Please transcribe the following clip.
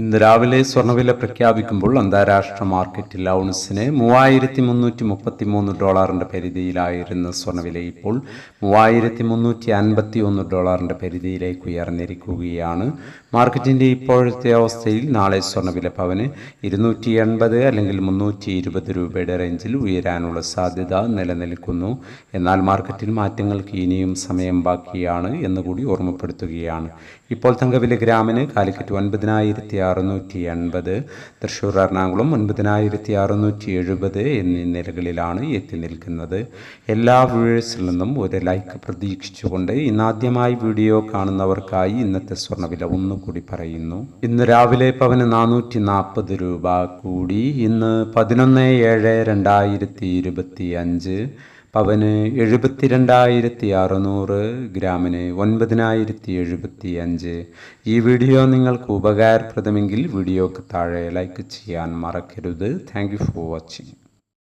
ഇന്ന് രാവിലെ സ്വർണവില പ്രഖ്യാപിക്കുമ്പോൾ അന്താരാഷ്ട്ര മാർക്കറ്റിൽ ഔൺസിന് മൂവായിരത്തി മുന്നൂറ്റി മുപ്പത്തി മൂന്ന് ഡോളറിന്റെ പരിധിയിലായിരുന്ന സ്വർണവില ഇപ്പോൾ മൂവായിരത്തി മുന്നൂറ്റി അൻപത്തി ഒന്ന് ഡോളറിന്റെ പരിധിയിലേക്ക് ഉയർന്നിരിക്കുകയാണ്. മാർക്കറ്റിന്റെ ഇപ്പോഴത്തെ അവസ്ഥയിൽ നാളെ സ്വർണവില പവന് ഇരുന്നൂറ്റി എൺപത് അല്ലെങ്കിൽ മുന്നൂറ്റി ഇരുപത് രൂപയുടെ റേഞ്ചിൽ ഉയരാനുള്ള സാധ്യത നിലനിൽക്കുന്നു. എന്നാൽ മാർക്കറ്റിൽ മാറ്റങ്ങൾക്ക് ഇനിയും സമയം ബാക്കിയാണ് എന്നുകൂടി ഓർമ്മപ്പെടുത്തുകയാണ്. ഇപ്പോൾ തങ്കവില ഗ്രാമിന് കാലിക്കറ്റ് ഒൻപതിനായിരത്തി അറുന്നൂറ്റി എൺപത് തൃശ്ശൂർ എറണാകുളം ഒൻപതിനായിരത്തി അറുന്നൂറ്റി എഴുപത് എന്നീ നിലകളിലാണ് എത്തി നിൽക്കുന്നത്. എല്ലാ വ്യൂവേഴ്സിൽ നിന്നും ഒരു ലൈക്ക് പ്രതീക്ഷിച്ചുകൊണ്ട് ഇന്നാദ്യമായി വീഡിയോ കാണുന്നവർക്കായി ഇന്നത്തെ സ്വർണവില ഒന്നുകൂടി പറയുന്നു. ഇന്ന് രാവിലെ പവന് നാനൂറ്റി നാൽപ്പത് രൂപ കൂടി ഇന്ന് പതിനൊന്ന് ഏഴ് രണ്ടായിരത്തി ഇരുപത്തി അഞ്ച് പവന് എഴുപത്തിരണ്ടായിരത്തി അറുന്നൂറ് ഗ്രാമിന് ഒൻപതിനായിരത്തി എഴുപത്തി അഞ്ച് ഈ വീഡിയോ നിങ്ങൾക്ക് ഉപകാരപ്രദമെങ്കിൽ വീഡിയോക്ക് താഴെ ലൈക്ക് ചെയ്യാൻ മറക്കരുത്. Thank for watching